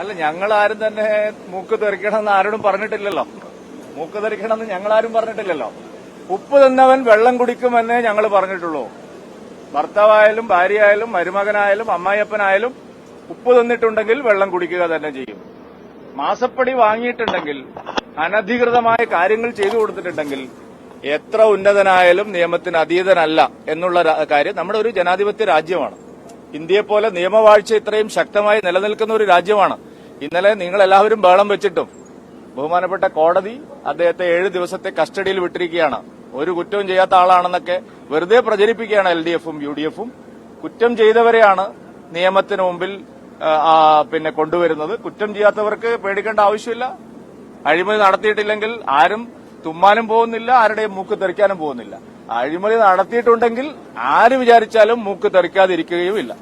അല്ല ഞങ്ങൾ ആരും തന്നെ മൂക്ക് തെറിക്കണമെന്ന് ആരോടും പറഞ്ഞിട്ടില്ലല്ലോ. മൂക്ക് തെറിക്കണമെന്ന് ഞങ്ങൾ ആരും പറഞ്ഞിട്ടില്ലല്ലോ. ഉപ്പ് തന്നവൻ വെള്ളം കുടിക്കുമെന്നേ ഞങ്ങൾ പറഞ്ഞിട്ടുള്ളൂ. ഭർത്താവായാലും ഭാര്യയായാലും മരുമകനായാലും അമ്മായിയപ്പനായാലും ഉപ്പ് തന്നിട്ടുണ്ടെങ്കിൽ വെള്ളം കുടിക്കുക തന്നെ ചെയ്യും. മാസപ്പടി വാങ്ങിയിട്ടുണ്ടെങ്കിൽ അനധികൃതമായ കാര്യങ്ങൾ ചെയ്തു കൊടുത്തിട്ടുണ്ടെങ്കിൽ എത്ര ഉന്നതനായാലും നിയമത്തിന് അതീതനല്ല എന്നുള്ള കാര്യം നമ്മുടെ ഒരു ജനാധിപത്യ രാജ്യമാണ്. ഇന്ത്യയെ പോലെ നിയമവാഴ്ച ഇത്രയും ശക്തമായി നിലനിൽക്കുന്ന ഒരു രാജ്യമാണ്. ഇന്നലെ നിങ്ങൾ എല്ലാവരും ബഹളം വെച്ചിട്ടും ബഹുമാനപ്പെട്ട കോടതി അദ്ദേഹത്തെ ഏഴ് ദിവസത്തെ കസ്റ്റഡിയിൽ വിട്ടിരിക്കുകയാണ്. ഒരു കുറ്റവും ചെയ്യാത്ത ആളാണെന്നൊക്കെ വെറുതെ പ്രചരിപ്പിക്കുകയാണ് എൽ ഡി എഫും യു ഡി എഫും. കുറ്റം ചെയ്തവരെയാണ് നിയമത്തിന് മുമ്പിൽ പിന്നെ കൊണ്ടുവരുന്നത്. കുറ്റം ചെയ്യാത്തവർക്ക് പേടിക്കേണ്ട ആവശ്യമില്ല. അഴിമതി നടത്തിയിട്ടില്ലെങ്കിൽ ആരും തുമ്മാനും പോകുന്നില്ല ആരുടെയും മൂക്ക് തെറിക്കാനും പോകുന്നില്ല. അഴിമതി നടത്തിയിട്ടുണ്ടെങ്കിൽ ആര് വിചാരിച്ചാലും മൂക്ക് തെറിക്കാതിരിക്കുകയുമില്ല.